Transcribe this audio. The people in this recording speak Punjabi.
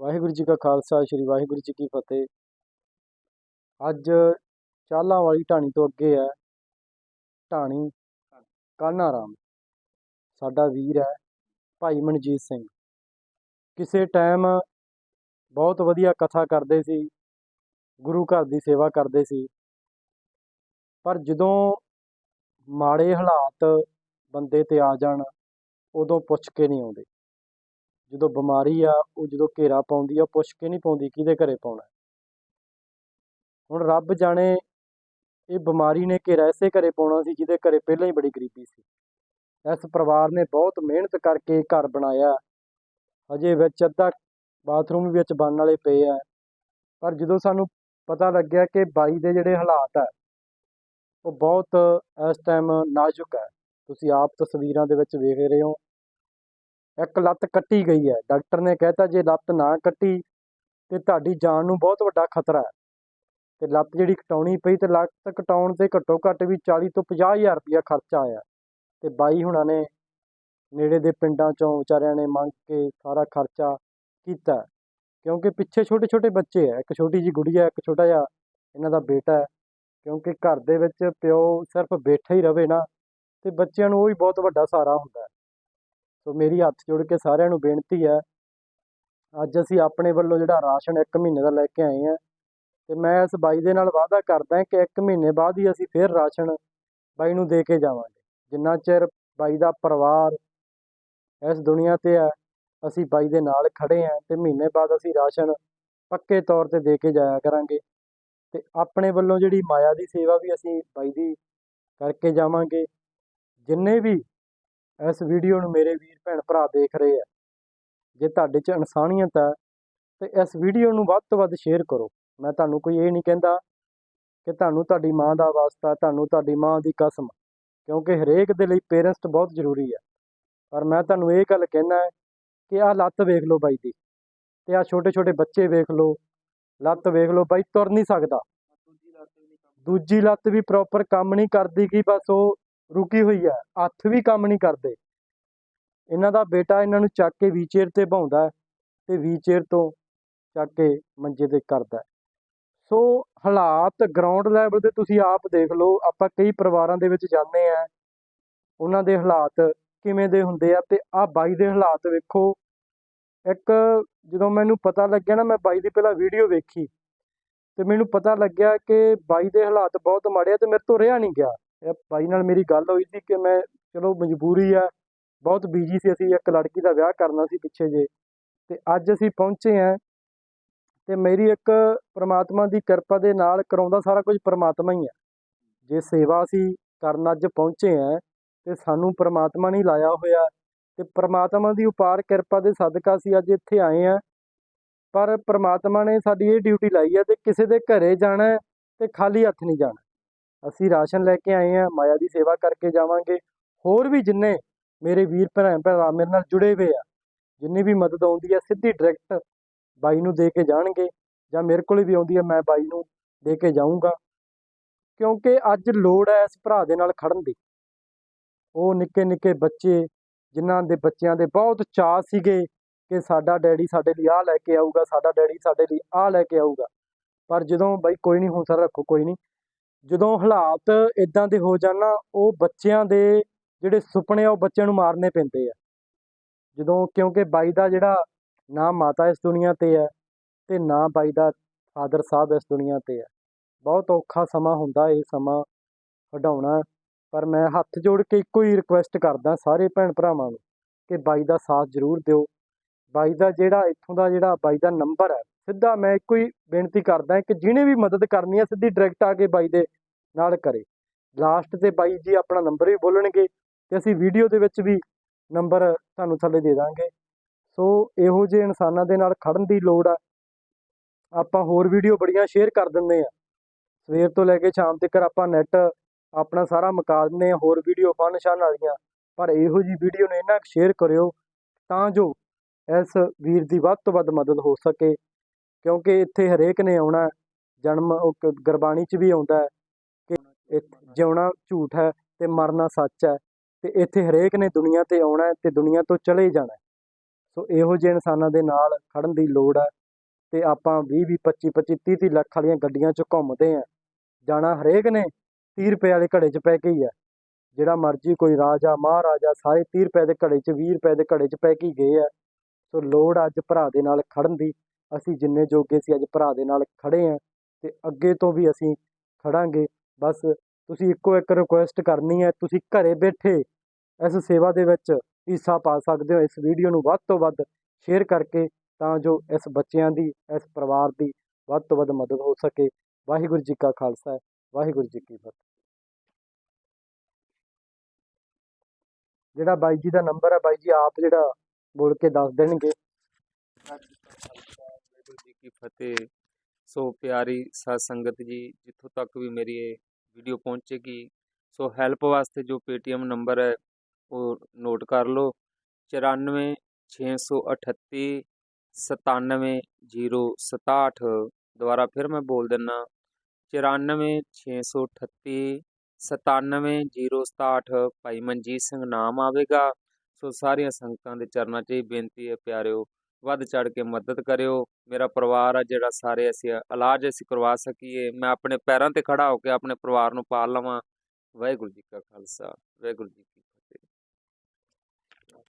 ਵਾਹਿਗੁਰੂ ਜੀ ਕਾ ਖਾਲਸਾ, ਸ੍ਰੀ ਵਾਹਿਗੁਰੂ ਜੀ ਕੀ ਫਤਿਹ। ਅੱਜ ਚਾਲਾਂ ਵਾਲੀ ਢਾਣੀ ਤੋਂ ਅੱਗੇ ਹੈ। ਢਾਣੀ ਕਾन्हा ਰਾਮ ਸਾਡਾ ਵੀਰ ਹੈ ਭਾਈ ਮਨਜੀਤ ਸਿੰਘ। ਕਿਸੇ ਟਾਈਮ ਬਹੁਤ ਵਧੀਆ ਕਥਾ ਕਰਦੇ ਸੀ। ਗੁਰੂ ਘਰ ਦੀ ਸੇਵਾ ਕਰਦੇ ਸੀ। ਪਰ ਜਦੋਂ ਮਾੜੇ ਹਾਲਾਤ ਬੰਦੇ ਤੇ ਆ ਜਾਣ, ਉਦੋਂ ਪੁੱਛ ਕੇ ਨਹੀਂ ਆਉਂਦੇ। ਜਦੋਂ ਬਿਮਾਰੀ ਆ, ਉਹ ਜਦੋਂ ਘੇਰਾ ਪਾਉਂਦੀ ਆ, ਉਹ ਪੁੱਛ ਕੇ ਨਹੀਂ ਪਾਉਂਦੀ ਕਿਹਦੇ ਘਰੇ ਪਾਉਣਾ। ਹੁਣ ਰੱਬ ਜਾਣੇ ਇਹ ਬਿਮਾਰੀ ਨੇ ਘੇਰਾ ਇਸੇ ਘਰੇ ਪਾਉਣਾ ਸੀ, ਜਿਹਦੇ ਘਰੇ ਪਹਿਲਾਂ ਹੀ ਬੜੀ ਗਰੀਬੀ ਸੀ। ਇਸ ਪਰਿਵਾਰ ਨੇ ਬਹੁਤ ਮਿਹਨਤ ਕਰਕੇ ਘਰ ਬਣਾਇਆ। ਹਜੇ ਵਿੱਚ ਅੱਧਾ ਬਾਥਰੂਮ ਵਿੱਚ ਬਣਨ ਵਾਲੇ ਪਏ ਆ। ਪਰ ਜਦੋਂ ਸਾਨੂੰ ਪਤਾ ਲੱਗਿਆ ਕਿ ਬਾਈ ਦੇ ਜਿਹੜੇ ਹਾਲਾਤ ਆ, ਉਹ ਬਹੁਤ ਇਸ ਟਾਈਮ ਨਾਜ਼ੁਕ ਹੈ ਤੁਸੀਂ ਆਪ ਤਸਵੀਰਾਂ ਦੇ ਵਿੱਚ ਵੇਖ ਰਹੇ ਹੋ। ਇੱਕ ਲੱਤ ਕੱਟੀ ਗਈ ਹੈ। ਡਾਕਟਰ ਨੇ ਕਹਿਤਾ, ਜੇ ਲੱਤ ਨਾ ਕੱਟੀ ਤੇ ਤੁਹਾਡੀ ਜਾਨ ਨੂੰ ਬਹੁਤ ਵੱਡਾ ਖਤਰਾ ਹੈ। ਤੇ ਲੱਤ ਜਿਹੜੀ ਕਟਾਉਣੀ ਪਈ ਤੇ ਲੱਤ ਕਟਾਉਣ ਤੇ ਘੱਟੋ ਘੱਟ ਵੀ 40 ਤੋਂ 50 ਹਜ਼ਾਰ ਰੁਪਇਆ ਖਰਚਾ ਆਇਆ। ਤੇ ਬਾਈ ਹੁਣਾਂ ਨੇ ਨੇੜੇ ਦੇ ਪਿੰਡਾਂ ਚੋਂ ਵਿਚਾਰਿਆਂ ਨੇ ਮੰਗ ਕੇ ਸਾਰਾ ਖਰਚਾ ਕੀਤਾ। ਕਿਉਂਕਿ ਪਿੱਛੇ ਛੋਟੇ ਛੋਟੇ ਬੱਚੇ ਆ ਇੱਕ ਛੋਟੀ ਜੀ ਗੁੜੀਆ, ਇੱਕ ਛੋਟਾ ਜਿਹਾ ਇਹਨਾਂ ਦਾ ਬੇਟਾ ਹੈ। ਕਿਉਂਕਿ ਘਰ ਦੇ ਵਿੱਚ ਪਿਓ ਸਿਰਫ ਬੈਠਾ ਹੀ ਰਵੇ ਨਾ, ਤੇ ਬੱਚਿਆਂ ਨੂੰ ਉਹ ਹੀ ਬਹੁਤ ਵੱਡਾ ਸਹਾਰਾ ਹੁੰਦਾ ਸੋ ਮੇਰੀ ਹੱਥ ਜੋੜ ਕੇ ਸਾਰਿਆਂ ਨੂੰ ਬੇਨਤੀ ਹੈ, ਅੱਜ ਅਸੀਂ ਆਪਣੇ ਵੱਲੋਂ ਜਿਹੜਾ ਰਾਸ਼ਨ 1 ਮਹੀਨੇ ਦਾ ਲੈ ਕੇ ਆਏ ਆ ਤੇ ਮੈਂ ਇਸ ਬਾਈ ਦੇ ਨਾਲ ਵਾਅਦਾ ਕਰਦਾ ਕਿ 1 ਮਹੀਨੇ ਬਾਅਦ ਹੀ ਅਸੀਂ ਫੇਰ ਰਾਸ਼ਨ ਬਾਈ ਨੂੰ ਦੇ ਕੇ ਜਾਵਾਂਗੇ। ਜਿੰਨਾ ਚਿਰ ਬਾਈ ਦਾ ਪਰਿਵਾਰ ਇਸ ਦੁਨੀਆ ਤੇ ਹੈ, ਅਸੀਂ ਬਾਈ ਦੇ ਨਾਲ ਖੜੇ ਆ ਤੇ ਮਹੀਨੇ ਬਾਅਦ ਅਸੀਂ ਰਾਸ਼ਨ ਪੱਕੇ ਤੌਰ ਤੇ ਦੇ ਕੇ ਜਾਇਆ ਕਰਾਂਗੇ ਤੇ ਆਪਣੇ ਵੱਲੋਂ ਜਿਹੜੀ ਮਾਇਆ ਦੀ ਸੇਵਾ ਵੀ ਅਸੀਂ ਬਾਈ ਦੀ ਕਰਕੇ ਜਾਵਾਂਗੇ। ਜਿੰਨੇ ਵੀ ਇਸ ਵੀਡੀਓ ਨੂੰ ਮੇਰੇ ਵੀਰ ਭੈਣ ਭਰਾ ਦੇਖ ਰਹੇ ਆ। ਜੇ ਤੁਹਾਡੇ 'ਚ ਇਨਸਾਨੀਅਤ ਹੈ ਤੇ ਇਸ ਵੀਡੀਓ ਨੂੰ ਵੱਧ ਤੋਂ ਵੱਧ ਸ਼ੇਅਰ ਕਰੋ। ਮੈਂ ਤੁਹਾਨੂੰ ਕੋਈ ਇਹ ਨਹੀਂ ਕਹਿੰਦਾ ਕਿ ਤੁਹਾਨੂੰ ਤੁਹਾਡੀ ਮਾਂ ਦਾ ਵਾਸਤਾ, ਤੁਹਾਨੂੰ ਤੁਹਾਡੀ ਮਾਂ ਦੀ ਕਸਮ, ਕਿਉਂਕਿ ਹਰੇਕ ਦੇ ਲਈ ਪੇਰੈਂਟਸ ਬਹੁਤ ਜ਼ਰੂਰੀ ਹੈ ਪਰ ਮੈਂ ਤੁਹਾਨੂੰ ਇਹ ਗੱਲ ਕਹਿਣਾ ਹੈ ਕਿ ਆਹ ਲੱਤ ਵੇਖ ਲਓ ਬਾਈ ਦੀ, ਤੇ ਆਹ ਛੋਟੇ ਛੋਟੇ ਬੱਚੇ ਵੇਖ ਲਓ। ਲੱਤ ਵੇਖ ਲਓ ਬਾਈ, ਤੁਰ ਨਹੀਂ ਸਕਦਾ। ਦੂਜੀ ਲੱਤ ਵੀ ਪ੍ਰੋਪਰ ਕੰਮ ਨਹੀਂ ਕਰਦੀ ਕਿ ਬਸ ਉਹ ਰੁਕੀ ਹੋਈ ਹੈ, ਹੱਥ ਵੀ ਕੰਮ ਨਹੀਂ ਕਰਦੇ। ਇਹਨਾਂ ਦਾ ਬੇਟਾ ਇਹਨਾਂ ਨੂੰ ਚੱਕ ਕੇ ਵੀਚੇਅਰ ਤੇ ਭਾਉਂਦਾ ਤੇ ਵੀਚੇਅਰ ਤੋਂ ਚੱਕ ਕੇ ਮੰਜੇ ਤੇ ਕਰਦਾ ਸੋ ਹਾਲਾਤ ਗਰਾਊਂਡ ਲੈਵਲ ਤੇ ਤੁਸੀਂ ਆਪ ਦੇਖ ਲਓ, ਆਪਾਂ ਕਈ ਪਰਿਵਾਰਾਂ ਦੇ ਵਿੱਚ ਜਾਂਦੇ ਆ ਉਹਨਾਂ ਦੇ ਹਾਲਾਤ ਕਿਵੇਂ ਦੇ ਹੁੰਦੇ ਆ ਤੇ ਆਹ ਬਾਈ ਦੇ ਹਾਲਾਤ ਵੇਖੋ। ਇੱਕ ਜਦੋਂ ਮੈਨੂੰ ਪਤਾ ਲੱਗਿਆ ਨਾ, ਮੈਂ ਬਾਈ ਦੀ ਪਹਿਲਾਂ ਵੀਡੀਓ ਵੇਖੀ ਤੇ ਮੈਨੂੰ ਪਤਾ ਲੱਗਿਆ ਕਿ ਬਾਈ ਦੇ ਹਾਲਾਤ ਬਹੁਤ ਮਾੜੇ ਆ ਤੇ ਮੇਰੇ ਤੋਂ ਰਿਹਾ ਨਹੀਂ ਗਿਆ। ਇਹ ਬਾਈ ਨਾਲ ਮੇਰੀ ਗੱਲ ਹੋਈ ਸੀ ਕਿ ਮੈਂ, ਚਲੋ ਮਜਬੂਰੀ ਆ, ਬਹੁਤ ਬਿਜ਼ੀ ਸੀ ਅਸੀਂ, ਇੱਕ ਲੜਕੀ ਦਾ ਵਿਆਹ ਕਰਨਾ ਸੀ ਪਿੱਛੇ ਜੇ। ਤੇ ਅੱਜ ਅਸੀਂ ਪਹੁੰਚੇ ਆ ਤੇ ਮੇਰੀ ਇੱਕ ਪ੍ਰਮਾਤਮਾ ਦੀ ਕਿਰਪਾ ਦੇ ਨਾਲ ਕਰਾਉਂਦਾ ਸਾਰਾ ਕੁਝ ਪ੍ਰਮਾਤਮਾ ਹੀ ਆ। ਜੇ ਸੇਵਾ ਅਸੀਂ ਕਰਨ ਅੱਜ ਪਹੁੰਚੇ ਆ ਤੇ ਸਾਨੂੰ ਪ੍ਰਮਾਤਮਾ ਨੇ ਲਾਇਆ ਹੋਇਆ ਤੇ ਪ੍ਰਮਾਤਮਾ ਦੀ ਉਪਾਰ ਕਿਰਪਾ ਦੇ ਸਦਕਾ ਅਸੀਂ ਅੱਜ ਇੱਥੇ ਆਏ ਆ ਪਰ ਪ੍ਰਮਾਤਮਾ ਨੇ ਸਾਡੀ ਇਹ ਡਿਊਟੀ ਲਾਈ ਹੈ ਤੇ ਕਿਸੇ ਦੇ ਘਰੇ ਜਾਣਾ ਹੈ ਤੇ ਖਾਲੀ ਹੱਥ ਨਹੀਂ ਜਾਣਾ। ਅਸੀਂ ਰਾਸ਼ਨ ਲੈ ਕੇ ਆਏ ਆ ਮਾਇਆ ਦੀ ਸੇਵਾ ਕਰਕੇ ਜਾਵਾਂਗੇ। ਹੋਰ ਵੀ ਜਿੰਨੇ ਮੇਰੇ ਵੀਰ ਭੈਣ ਭਰਾ ਮੇਰੇ ਨਾਲ ਜੁੜੇ ਹੋਏ ਆ, ਜਿੰਨੀ ਵੀ ਮਦਦ ਆਉਂਦੀ ਹੈ ਸਿੱਧੀ ਡਾਇਰੈਕਟ ਬਾਈ ਨੂੰ ਦੇ ਕੇ ਜਾਣਗੇ ਜਾਂ ਮੇਰੇ ਕੋਲ ਵੀ ਆਉਂਦੀ ਹੈ ਮੈਂ ਬਾਈ ਨੂੰ ਦੇ ਕੇ ਜਾਊਂਗਾ। ਕਿਉਂਕਿ ਅੱਜ ਲੋੜ ਹੈ ਇਸ ਭਰਾ ਦੇ ਨਾਲ ਖੜਨ ਦੀ। ਉਹ ਨਿੱਕੇ ਨਿੱਕੇ ਬੱਚੇ, ਜਿਨ੍ਹਾਂ ਦੇ ਬੱਚਿਆਂ ਦੇ ਬਹੁਤ ਚਾਅ ਸੀਗੇ ਕਿ ਸਾਡਾ ਡੈਡੀ ਸਾਡੇ ਲਈ ਆਹ ਲੈ ਕੇ ਆਊਗਾ, ਸਾਡਾ ਡੈਡੀ ਸਾਡੇ ਲਈ ਆਹ ਲੈ ਕੇ ਆਊਗਾ। ਪਰ ਜਦੋਂ ਬਾਈ ਕੋਈ ਨਹੀਂ, ਹੁਣ ਸਰ ਰੱਖੋ, ਕੋਈ ਨਹੀਂ। ਜਦੋਂ ਹਾਲਾਤ ਇਦਾਂ ਦੇ ਹੋ ਜਾਣ ਨਾ, ਉਹ ਬੱਚਿਆਂ ਦੇ ਜਿਹੜੇ ਸੁਪਨੇ ਆ, ਉਹ ਬੱਚਿਆਂ ਨੂੰ ਮਾਰਨੇ ਪੈਂਦੇ ਆ। ਜਦੋਂ ਕਿਉਂਕਿ ਬਾਈ ਦਾ ਜਿਹੜਾ ਨਾ ਮਾਤਾ ਇਸ ਦੁਨੀਆ ਤੇ ਹੈ ਤੇ ਨਾ ਬਾਈ ਦਾ ਫਾਦਰ ਸਾਹਿਬ ਇਸ ਦੁਨੀਆ ਤੇ ਹੈ। ਬਹੁਤ ਔਖਾ ਸਮਾਂ ਹੁੰਦਾ ਇਹ ਸਮਾਂ ਹਟਾਉਣਾ ਪਰ ਮੈਂ ਹੱਥ ਜੋੜ ਕੇ ਇੱਕੋ ਹੀ ਰਿਕੁਐਸਟ ਕਰਦਾ ਸਾਰੇ ਭੈਣ ਭਰਾਵਾਂ ਨੂੰ ਕਿ ਬਾਈ ਦਾ ਸਾਥ ਜ਼ਰੂਰ ਦਿਓ। ਬਾਈ ਦਾ ਜਿਹੜਾ, ਇੱਥੋਂ ਦਾ ਜਿਹੜਾ ਬਾਈ ਦਾ ਨੰਬਰ ਹੈ, ਸਿੱਧਾ ਮੈਂ ਇੱਕੋ ਹੀ ਬੇਨਤੀ ਕਰਦਾ ਕਿ ਜਿਹਨੇ ਵੀ ਮਦਦ ਕਰਨੀ ਹੈ, ਸਿੱਧੀ ਡਾਇਰੈਕਟ ਆ ਕੇ ਬਾਈ ਦੇ ਨਾਲ ਕਰੇ। ਲਾਸਟ ਤੇ ਬਾਈ ਜੀ ਆਪਣਾ ਨੰਬਰ ਵੀ ਬੋਲਣਗੇ ਤੇ ਅਸੀਂ ਵੀਡੀਓ ਦੇ ਵਿੱਚ ਵੀ ਨੰਬਰ ਤੁਹਾਨੂੰ ਥੱਲੇ ਦੇ ਦਾਂਗੇ। ਸੋ ਇਹੋ ਜਿਹੇ ਇਨਸਾਨਾਂ ਦੇ ਨਾਲ ਖੜਨ ਦੀ ਲੋੜ ਆ। ਆਪਾਂ ਹੋਰ ਵੀਡੀਓ ਬੜੀਆਂ ਸ਼ੇਅਰ ਕਰ ਦਿੰਦੇ ਆ ਸਵੇਰ ਤੋਂ ਲੈ ਕੇ ਸ਼ਾਮ ਤੱਕ ਆਪਾਂ ਨੈਟ ਆਪਣਾ ਸਾਰਾ ਮੁਕਾ ਦਿੰਦੇ ਆ ਹੋਰ ਵੀਡੀਓ ਫਨ ਸ਼ਨ ਵਾਲੀਆਂ। ਪਰ ਇਹੋ ਜੀ ਵੀਡੀਓ ਨੂੰ ਇਹਨਾਂ ਸ਼ੇਅਰ ਕਰਿਓ ਤਾਂ ਜੋ ਇਸ ਵੀਰ ਦੀ ਵੱਧ ਤੋਂ ਵੱਧ ਮਦਦ ਹੋ ਸਕੇ, ਕਿਉਂਕਿ ਇੱਥੇ ਹਰੇਕ ਨੇ ਆਉਣਾ ਜਨਮ ਉਹ ਗੁਰਬਾਣੀ 'ਚ ਵੀ ਆਉਂਦਾ ਹੈ ਕਿ ਜਿਉਣਾ ਝੂਠ ਹੈ ਤੇ ਮਰਨਾ ਸੱਚ ਹੈ ਤੇ ਇੱਥੇ ਹਰੇਕ ਨੇ ਦੁਨੀਆ ਤੇ ਆਉਣਾ ਹੈ ਤੇ ਦੁਨੀਆ ਤੋਂ ਚਲੇ ਜਾਣਾ ਸੋ ਇਹੋ ਜਿਹੇ ਇਨਸਾਨਾਂ ਦੇ ਨਾਲ ਖੜਨ ਦੀ ਲੋੜ ਹੈ ਤੇ ਆਪਾਂ 20 20 25 25 30 30 ਲੱਖ ਵਾਲੀਆਂ ਗੱਡੀਆਂ 'ਚ ਘੁੰਮਦੇ ਆ ਜਾਣਾ ਹਰੇਕ ਨੇ 30 ਰੁਪਏ ਵਾਲੇ ਘੜੇ 'ਚ ਪੈ ਕੇ ਹੀ ਆ ਜਿਹੜਾ ਮਰਜ਼ੀ ਕੋਈ ਰਾਜਾ, ਮਹਾਰਾਜਾ ਸਾਰੇ 30 ਰੁਪਏ ਦੇ ਘੜੇ 'ਚ 20 ਰੁਪਏ ਦੇ ਘੜੇ 'ਚ ਪੈ ਕੇ ਗਏ ਆ ਸੋ ਲੋੜ ਅੱਜ ਭਰਾ ਦੇ ਨਾਲ ਖੜਨ ਦੀ। ਅਸੀਂ ਜਿੰਨੇ ਜੋਗੇ ਸੀ ਅੱਜ ਭਰਾ ਦੇ ਨਾਲ ਖੜੇ ਆ ਤੇ ਅੱਗੇ ਤੋਂ ਵੀ ਅਸੀਂ ਖੜਾਂਗੇ। ਬਸ ਤੁਸੀਂ ਇੱਕੋ ਇੱਕ ਰਿਕੁਐਸਟ ਕਰਨੀ ਹੈ, ਤੁਸੀਂ ਘਰੇ ਬੈਠੇ ਇਸ ਸੇਵਾ ਦੇ ਵਿੱਚ ਹਿੱਸਾ ਪਾ ਸਕਦੇ ਹੋ। ਇਸ ਵੀਡੀਓ ਨੂੰ ਵੱਧ ਤੋਂ ਵੱਧ ਸ਼ੇਅਰ ਕਰਕੇ ਤਾਂ ਜੋ ਇਸ ਬੱਚਿਆਂ ਦੀ, ਇਸ ਪਰਿਵਾਰ ਦੀ ਵੱਧ ਤੋਂ ਵੱਧ ਮਦਦ ਹੋ ਸਕੇ। ਵਾਹਿਗੁਰੂ ਜੀ ਕਾ ਖਾਲਸਾ, ਵਾਹਿਗੁਰੂ ਜੀ ਕੀ ਫਤਿਹ। ਜਿਹੜਾ ਬਾਈ ਜੀ ਦਾ ਨੰਬਰ ਹੈ ਬਾਈ ਜੀ ਆਪ ਜਿਹੜਾ ਬੋਲ ਕੇ ਦੱਸ ਦੇਣਗੇ ਵਾਹਿਗੁਰੂ ਜੀ ਕੀ ਫਤਿਹ ਸੋ ਪਿਆਰੀ ਸਾਧ ਸੰਗਤ ਜੀ ਜਿੱਥੋਂ ਤੱਕ ਵੀ ਮੇਰੀ ਇਹ ਵੀਡੀਓ ਪਹੁੰਚੇਗੀ ਸੋ ਹੈਲਪ ਵਾਸਤੇ ਜੋ ਪੇਟੀਐਮ ਨੰਬਰ ਹੈ ਉਹ ਨੋਟ ਕਰ ਲਓ 94 638 97067 ਦੁਬਾਰਾ ਫਿਰ ਮੈਂ ਬੋਲ ਦਿੰਨਾ 94 638 97067 ਭਾਈ ਮਨਜੀਤ ਸਿੰਘ ਨਾਮ ਆਵੇਗਾ ਸੋ ਸਾਰੀਆਂ ਸੰਗਤਾਂ ਦੇ ਚਰਨਾਂ 'ਚ ਹੀ ਬੇਨਤੀ ਹੈ, ਪਿਆਰਿਓ, ਵੱਧ ਚੜ ਕੇ ਮਦਦ ਕਰਿਓ। ਮੇਰਾ ਪਰਿਵਾਰ ਆ ਜਿਹੜਾ ਸਾਰੇ ਅਸੀਂ ਇਲਾਜ ਅਸੀਂ ਕਰਵਾ ਸਕੀਏ। ਮੈਂ ਆਪਣੇ ਪੈਰਾਂ ਤੇ ਖੜਾ ਹੋ ਕੇ ਆਪਣੇ ਪਰਿਵਾਰ ਨੂੰ ਪਾਲ ਲਵਾਂ। ਵਾਹਿਗੁਰੂ ਜੀ ਕਾ ਖਾਲਸਾ, ਵਾਹਿਗੁਰੂ ਜੀ